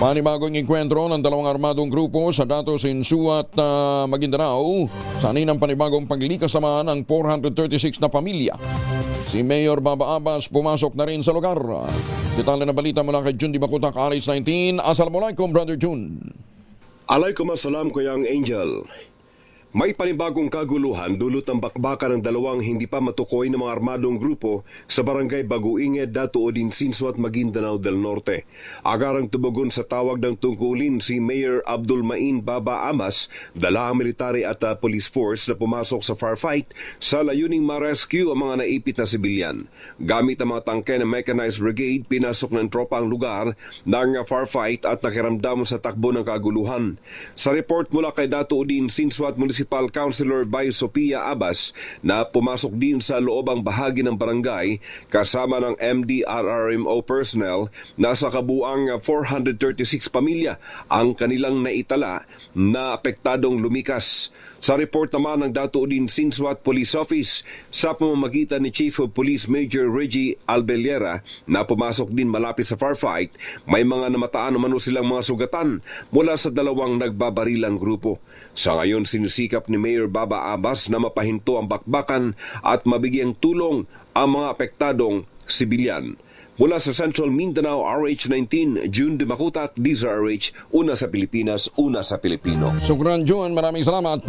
Panibagong enkwentro ng dalawang armadong grupo sa Datos Insu at ah, Maguindanao sa ng panibagong paglikasamaan ng 436 na pamilya. Si Mayor Baba Abbas pumasok na rin sa lugar. Detalye na balita mula kay Jun Di Bakutak, RH19. Assalamualaikum, Brother Jun. Alaykum assalam Kuyang Angel. May panibagong kaguluhan dulot ang bakbakan ng dalawang hindi pa matukoy na mga armadong grupo sa barangay Baguinged, Dato Odinsinso at Maguindanao del Norte. Agarang tubugon sa tawag ng tungkulin si Mayor Abdul Main Baba Amas, dala ang military at uh, police force na pumasok sa firefight sa layuning ma-rescue ang mga naipit na sibilyan. Gamit ang mga tangke ng Mechanized Brigade, pinasok ng tropa ang lugar ng uh, firefight at nakiramdam sa takbo ng kaguluhan. Sa report mula kay Dato Udin Sinso at Municipal Councilor Bay Sophia Abbas na pumasok din sa loobang bahagi ng barangay kasama ng MDRRMO personnel nasa kabuang 436 pamilya ang kanilang naitala na apektadong lumikas. Sa report naman ng Dato Udin Sinsuat Police Office sa pamamagitan ni Chief of Police Major Reggie Albeliera na pumasok din malapit sa firefight, may mga namataan naman silang mga sugatan mula sa dalawang nagbabarilang grupo. Sa ngayon sinisikap ni Mayor Baba Abbas na mapahinto ang bakbakan at mabigyang tulong ang mga apektadong sibilyan. Mula sa Central Mindanao, RH19, June de Makutak, DZRH, una sa Pilipinas, una sa Pilipino. Sukran Jun, maraming salamat.